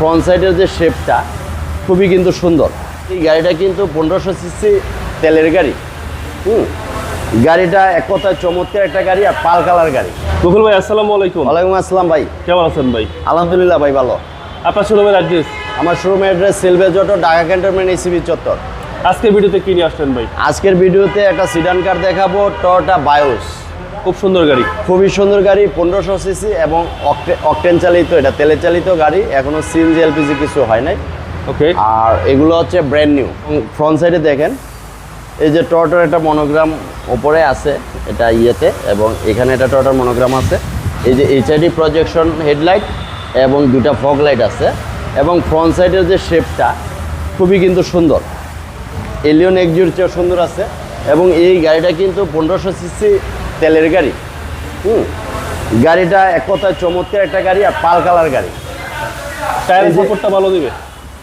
Front সাইডের যে শেপটা খুবই কিন্তু সুন্দর। এই গাড়িটা কিন্তু পনেরোশো সিসি তেলের গাড়ি। হুম গাড়িটা এক কথায় চমৎকার একটা গাড়ি আর পাল কালার গাড়ি। মুকুল ভাই আসসালামু আলাইকুম। ওয়ালাইকুম আসসালাম ভাই। কেমন আছেন ভাই? আলহামদুলিল্লাহ ভাই ভালো। আপনার শোরুমের অ্যাড্রেস আমার শোরুমের অ্যাড্রেস সিলভে জটো ঢাকা ক্যান্টনমেন্ট ইসিবি চত্বর। আজকের ভিডিওতে কি নিয়ে আসলেন ভাই? আজকের ভিডিওতে একটা সিডান কার দেখাবো টয়োটা বায়োস খুব সুন্দর গাড়ি। খুবই সুন্দর গাড়ি পনেরোশো সিসি এবং অকটে- অকটেন চালিত এটা তেলে চালিত গাড়ি এখনও সিএনজি এলপিজি কিছু হয় নাই। ওকে আর এগুলো হচ্ছে ব্র্যান্ড নিউ ফ্রন্ট সাইডে দেখেন এই যে টয়োটার একটা মনোগ্রাম ওপরে আছে এটা ইয়েতে এবং এখানে একটা টয়োটার মনোগ্রাম আছে। এই যে এইচআইডি প্রজেকশন হেডলাইট এবং দুটা ফগ লাইট আছে। এবং ফ্রন্ট সাইডের যে শেপটা খুবই কিন্তু সুন্দর। এলিয়ন এক্সিউর চেয়েও সুন্দর আছে। এবং এই গাড়িটা কিন্তু পনেরোশো সিসি তেলের গাড়ি। হুম গাড়িটা এক কথায় চমৎকার একটা গাড়ি আর পাল কালার গাড়ি। সাপোর্টটা ভালো দিবে?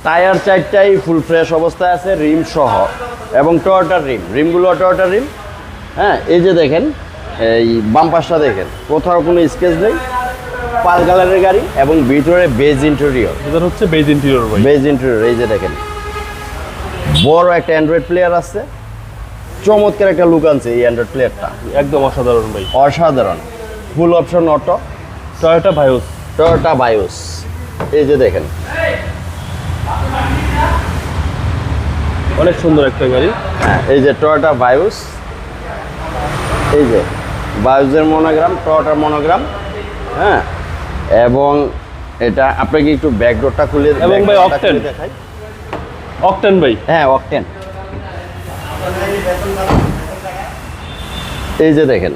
টায়ার চারটাই ফুল ফ্রেশ অবস্থায় আছে রিম সহ। এবং টয়োটার রিম। রিমগুলো টয়োটার রিম। হ্যাঁ এই যে দেখেন এই বাম্পাসটা দেখেন কোথাও কোনো স্কেচ নেই। পাল কালারের গাড়ি এবং ভিতরে বেজ ইন্টেরিয়র এটা হচ্ছে বেজ ইন্টেরিয়র বেজ ইন্টেরিয়র এই যে দেখেন। বড় একটা অ্যান্ড্রয়েড প্লেয়ার আছে। চমৎকার একটা লুক আনছে এই অ্যান্ড্রয়েড প্লেয়ারটা একদম অসাধারণ ভাই। অসাধারণ। Full option auto Toyota Vios Toyota Vios এই যে দেখেন। অনেক সুন্দর একটা গাড়ি। হ্যাঁ এই যে টয়োটা বায়োস এই যে বায়োসের মনোগ্রাম টয়োটার মনোগ্রাম হ্যাঁ এবং এটা আপনাকে একটু ব্যাকডোরটা খুলে এবং ভাই। খুলে দেখাই। অকটেন ভাই। হ্যাঁ অকটেন এই যে দেখেন।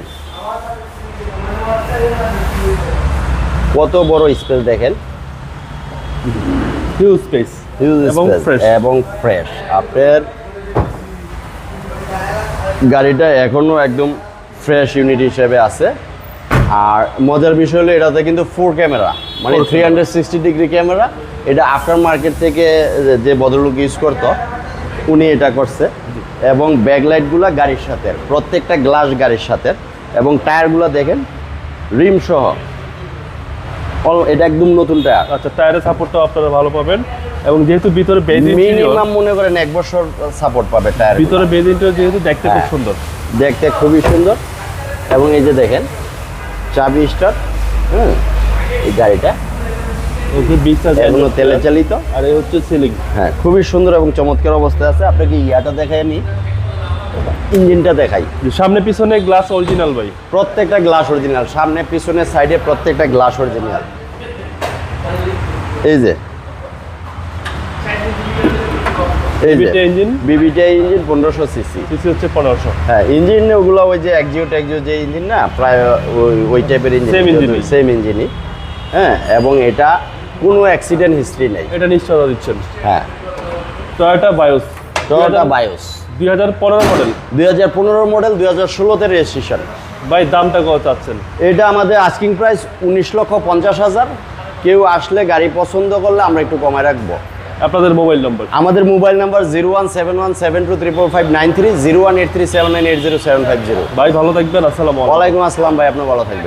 কত বড় স্পেস দেখেন? হিউজ স্পেস হিউজ এবং স্পেস এবং ফ্রেশ আপনার গাড়িটা এখনও একদম ফ্রেশ ইউনিট হিসেবে আছে। আর মজার বিষয় হলো এটাতে কিন্তু ফোর ক্যামেরা মানে three hundred sixty degree camera এটা আফটার মার্কেট থেকে যে- যে ভদ্রলোক ইউজ করতো উনি এটা করছে। এবং ব্যাকলাইটগুলো গাড়ির সাথে প্রত্যেকটা গ্লাস গাড়ির সাথে এবং টায়ারগুলো দেখেন রিম সহ অল- এটা একদম নতুন টায়ার। আচ্ছা টায়ারের সাপোর্টটাও আপনারা ভালো পাবেন। এবং যেহেতু ভিতরে বেজ ইন্টেরিয়র মিনিমাম মনে করেন এক বছর সাপোর্ট পাবে টায়ার ভিতরে ইন্টেরিয়র যেহেতু দেখতে খুব হ্যাঁ। সুন্দর। দেখতে খুবই সুন্দর। এবং এই যে দেখেন চাবি স্টার হুম এই গাড়িটা। এগুলো তেলে চালিত আর এই হচ্ছে সিলিং। হ্যাঁ খুবই সুন্দর এবং চমৎকার অবস্থায় আছে। আপনাকে ইয়াটা দেখাই নি ইঞ্জিনটা দেখাই। সামনে পিছনে গ্লাস অরিজিনাল ভাই। প্রত্যেকটা গ্লাস অরিজিনাল। সামনে পিছনে সাইডে প্রত্যেকটা গ্লাস অরিজিনাল। এই যে। ইঞ্জিন? বিবিটা ইঞ্জিন পনেরোশো সিসি। সিসি হচ্ছে পনেরোশো। হ্যাঁ ইঞ্জিন ওগুলো ওই যে একজিও ট্যাকজিও যে ইঞ্জিন না প্রায় ওই ওই টাইপের ইঞ্জিন। engine same ইঞ্জিনই। হ্যাঁ এবং এটা কোনো অ্যাক্সিডেন্ট হিস্ট্রি নেই। এটা নিশ্চয়তা দিচ্ছেন। হ্যাঁ। টয়োটা বায়োস টয়োটা বায়োস দুই হাজার পনেরো মডেল দুই হাজার পনেরো মডেল দুই হাজার ষোলোতে রেজিস্ট্রেশন ভাই দামটা কত চাচ্ছেন? এটা আমাদের আস্কিং প্রাইস উনিশ লক্ষ পঞ্চাশ হাজার। কেউ আসলে গাড়ি পছন্দ করলে আমরা একটু কমায় রাখব। আপনাদের মোবাইল নম্বর আমাদের mobile number zero one seven one seven two triple five nine three zero one eight three seven nine eight zero seven five zero. ভাই ভালো থাকবেন আসসালামু আলাইকুম। আসসালাম ভাই আপনি ভালো থাকবেন।